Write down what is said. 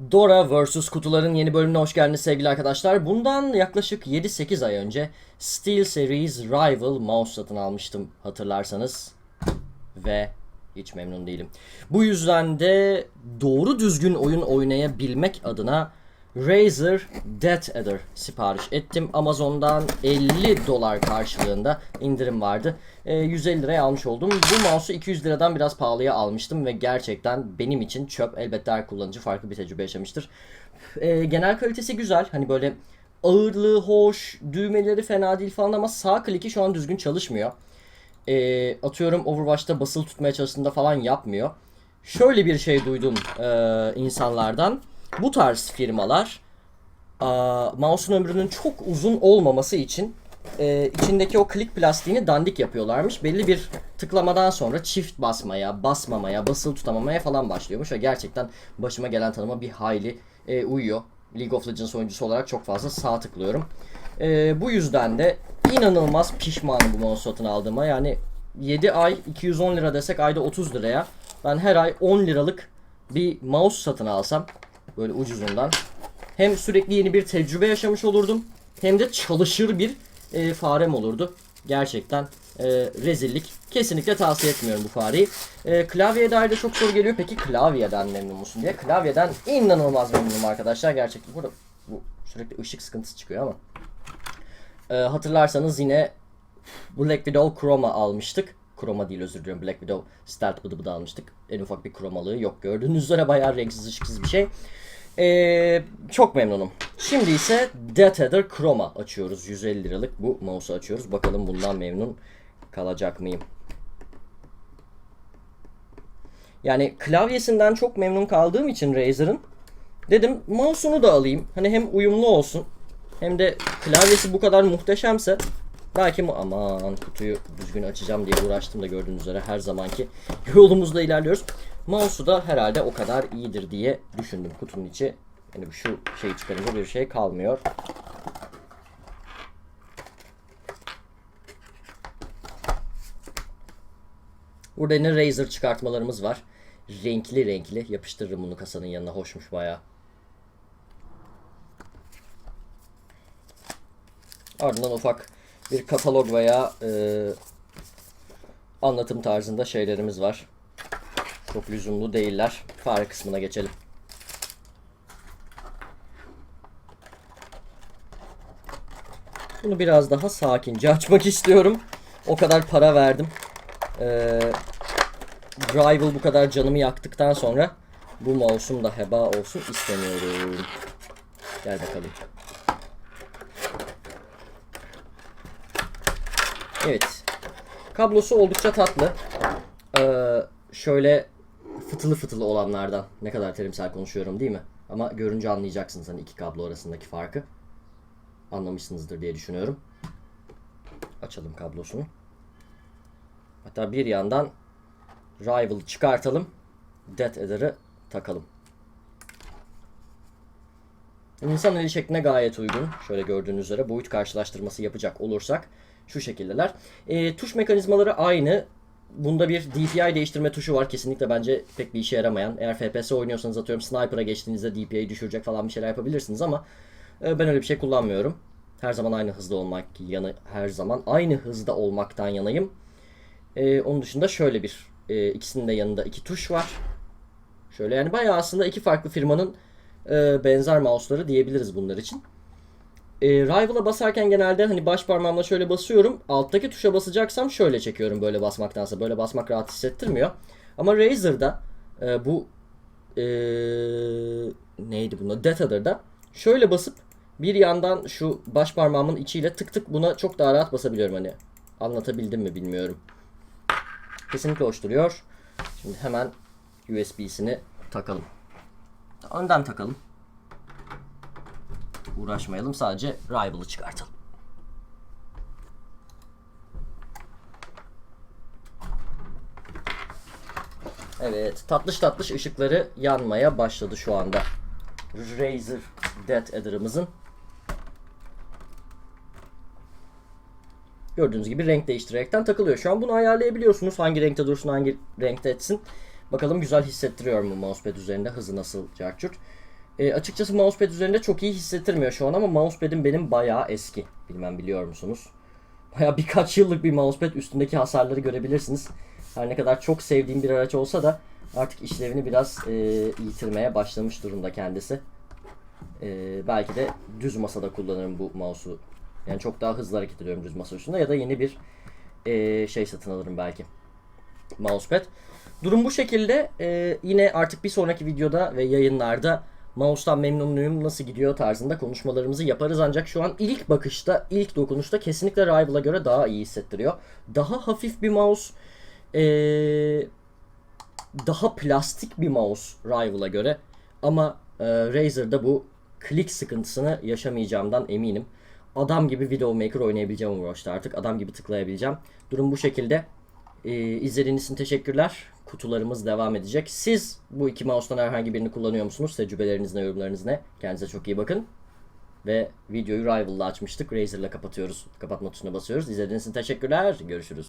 Dora vs. Kutuların yeni bölümüne hoş geldiniz sevgili arkadaşlar. Bundan yaklaşık 7-8 ay önce SteelSeries Rival mouse satın almıştım hatırlarsanız. Ve hiç memnun değilim. Bu yüzden de doğru düzgün oyun oynayabilmek adına Razer Death Adder sipariş ettim. Amazon'dan 50 dolar karşılığında indirim vardı. Ee, 150 liraya almış oldum. Bu mouse'u 200 liradan biraz pahalıya almıştım ve gerçekten benim için çöp. Elbette her kullanıcı farklı bir tecrübe yaşamıştır. Ee, genel kalitesi güzel. Hani böyle ağırlığı hoş, düğmeleri fena değil falan ama sağ kliki şu an düzgün çalışmıyor. Ee, atıyorum Overwatch'ta basılı tutmaya çalıştığında falan yapmıyor. Şöyle bir şey duydum e, insanlardan. Bu tarz firmalar aa, mouse'un ömrünün çok uzun olmaması için e, içindeki o klik plastiğini dandik yapıyorlarmış. Belli bir tıklamadan sonra çift basmaya, basmamaya, basılı tutamamaya falan başlıyormuş ve gerçekten başıma gelen tanıma bir hayli e, uyuyor. League of Legends oyuncusu olarak çok fazla sağ tıklıyorum. E, bu yüzden de inanılmaz pişmanım bu mouse satın aldığıma. Yani 7 ay 210 lira desek ayda 30 liraya ben her ay 10 liralık bir mouse satın alsam böyle ucuzundan hem sürekli yeni bir tecrübe yaşamış olurdum hem de çalışır bir e, farem olurdu. Gerçekten e, rezillik. Kesinlikle tavsiye etmiyorum bu fareyi. E, klavyeye dair de çok soru geliyor. Peki klavyeden memnun musun diye. Klavyeden inanılmaz memnunum arkadaşlar. Gerçekten burada bu sürekli ışık sıkıntısı çıkıyor ama. E, hatırlarsanız yine Black Widow Chroma almıştık. Chroma değil özür diliyorum. Black Widow Stealth bıdı bıdı almıştık. En ufak bir kromalığı yok. Gördüğünüz üzere bayağı renksiz ışıksız bir şey. Ee, çok memnunum. Şimdi ise Death Chroma açıyoruz. 150 liralık bu mouse'u açıyoruz. Bakalım bundan memnun kalacak mıyım? Yani klavyesinden çok memnun kaldığım için Razer'ın dedim mouse'unu da alayım. Hani hem uyumlu olsun hem de klavyesi bu kadar muhteşemse belki mi aman kutuyu düzgün açacağım diye uğraştım da gördüğünüz üzere her zamanki yolumuzda ilerliyoruz. Mouse'u da herhalde o kadar iyidir diye düşündüm kutunun içi. Yani şu şeyi çıkarınca bir şey kalmıyor. Burada yine Razer çıkartmalarımız var. Renkli renkli. Yapıştırırım bunu kasanın yanına. Hoşmuş bayağı. Ardından ufak bir katalog veya e, anlatım tarzında şeylerimiz var. Çok lüzumlu değiller. Fare kısmına geçelim. Bunu biraz daha sakince açmak istiyorum. O kadar para verdim. Ee, Rival bu kadar canımı yaktıktan sonra bu mouse'um da heba olsun istemiyorum. Gel bakalım. Evet. Kablosu oldukça tatlı. Ee, şöyle fıtılı fıtılı olanlardan. Ne kadar terimsel konuşuyorum değil mi? Ama görünce anlayacaksınız hani iki kablo arasındaki farkı. Anlamışsınızdır diye düşünüyorum. Açalım kablosunu. Hatta bir yandan Rival'ı çıkartalım. Death Adder'ı takalım. İnsan eli şekline gayet uygun. Şöyle gördüğünüz üzere boyut karşılaştırması yapacak olursak şu şekildeler. E, tuş mekanizmaları aynı. Bunda bir DPI değiştirme tuşu var. Kesinlikle bence pek bir işe yaramayan. Eğer FPS oynuyorsanız atıyorum Sniper'a geçtiğinizde DPI'yi düşürecek falan bir şeyler yapabilirsiniz ama e, ben öyle bir şey kullanmıyorum. Her zaman aynı hızda olmak yanı her zaman aynı hızda olmaktan yanayım. E, onun dışında şöyle bir e, ikisinin de yanında iki tuş var. Şöyle yani bayağı aslında iki farklı firmanın e, benzer mouse'ları diyebiliriz bunlar için. E, Rival'a basarken genelde hani baş parmağımla şöyle basıyorum. Alttaki tuşa basacaksam şöyle çekiyorum böyle basmaktansa. Böyle basmak rahat hissettirmiyor. Ama Razer'da e, bu e, neydi bunda? Death şöyle basıp bir yandan şu baş parmağımın içiyle tık tık buna çok daha rahat basabiliyorum hani. Anlatabildim mi bilmiyorum. Kesinlikle hoş duruyor. Şimdi hemen USB'sini takalım. Önden takalım. Uğraşmayalım sadece Rival'ı çıkartalım. Evet tatlış tatlış ışıkları yanmaya başladı şu anda. Razer Death Adder'ımızın. Gördüğünüz gibi renk değiştirerekten takılıyor. Şu an bunu ayarlayabiliyorsunuz. Hangi renkte dursun, hangi renkte etsin. Bakalım güzel hissettiriyor mu mousepad üzerinde hızı nasıl carçurt. E, açıkçası mousepad üzerinde çok iyi hissettirmiyor şu an ama mousepad'im benim bayağı eski. Bilmem biliyor musunuz? Bayağı birkaç yıllık bir mousepad üstündeki hasarları görebilirsiniz. Her ne kadar çok sevdiğim bir araç olsa da artık işlevini biraz e, yitirmeye başlamış durumda kendisi. E, belki de düz masada kullanırım bu mouse'u. Yani çok daha hızlı hareket ediyorum düz masa üstünde ya da yeni bir e, şey satın alırım belki. Mousepad. Durum bu şekilde. E, yine artık bir sonraki videoda ve yayınlarda mouse'tan memnun muyum, nasıl gidiyor tarzında konuşmalarımızı yaparız. Ancak şu an ilk bakışta, ilk dokunuşta kesinlikle Rival'a göre daha iyi hissettiriyor. Daha hafif bir mouse. E, daha plastik bir mouse Rival'a göre. Ama e, Razer'da bu klik sıkıntısını yaşamayacağımdan eminim. Adam gibi Videomaker oynayabileceğim Overwatch'ta artık. Adam gibi tıklayabileceğim. Durum bu şekilde. Ee, izlediğiniz için teşekkürler. Kutularımız devam edecek. Siz bu iki mouse'tan herhangi birini kullanıyor musunuz? Tecrübeleriniz ne, yorumlarınız ne? Kendinize çok iyi bakın. Ve videoyu Rival'la açmıştık. Razer'la kapatıyoruz. Kapatma tuşuna basıyoruz. İzlediğiniz için teşekkürler. Görüşürüz.